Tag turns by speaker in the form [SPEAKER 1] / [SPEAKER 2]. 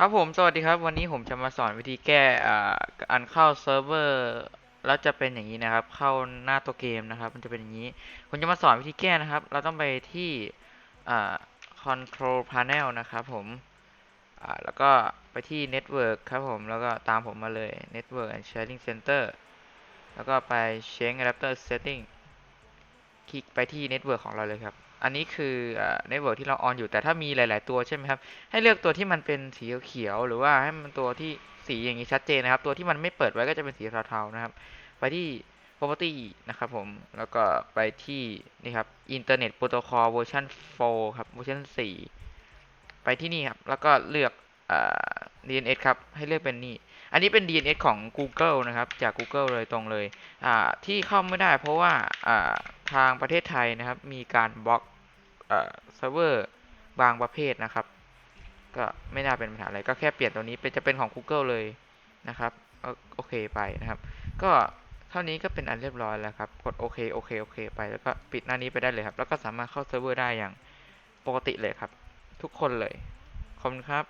[SPEAKER 1] ครับผม สวัสดีครับ วันนี้ผมจะมาสอนวิธีแก้อ่าอันเข้าเซิร์ฟเวอร์ แล้วจะเป็นอย่างนี้นะครับ เข้าหน้าตัวเกมนะครับ มันจะเป็นอย่างนี้ ผมจะมาสอนวิธีแก้นะครับ เราต้องไปที่อ่า control panel นะครับผมแล้วก็ไปที่ network ครับผม แล้วก็ตามผมมาเลย network and sharing center แล้วก็ไป change adapter setting คลิกไปที่ network ของเราเลยครับ อันนี้คือเน็ตเวิร์กที่เราออนอยู่แต่ถ้ามีหลาย ๆ ตัวใช่ไหมครับ ให้เลือกตัวที่มันเป็นสีเขียวหรือว่าให้มันตัวที่สีอย่างนี้ชัดเจนนะครับ ตัวที่มันไม่เปิดไว้ก็จะเป็นสีเทาๆนะครับ ไปที่ property นะครับผม แล้วก็ไปที่นี่ครับ internet protocol version 4 ครับ version 4 ไปที่นี่ครับ แล้วก็เลือกอ DNS ครับ ให้เลือกเป็นนี่ อันนี้เป็น DNS ของ Google นะครับ จาก Google เลยตรงเลย ที่เข้าไม่ได้เพราะว่าทางประเทศไทยนะครับ มีการบล็อก เซิร์ฟเวอร์บางประเภทนะครับ ก็ไม่น่าเป็นปัญหาอะไร ก็แค่เปลี่ยนตัวนี้เป็นจะเป็นของ Google เลยนะครับก็โอเคไปนะครับ ก็เท่านี้ก็เป็นอันเรียบร้อยแล้วครับ กดโอเคโอเคโอเคไปแล้วก็ปิดหน้านี้ไปได้เลยครับ แล้วก็สามารถเข้าเซิร์ฟเวอร์ได้อย่างปกติเลยครับ ทุกคนเลยขอบคุณครับ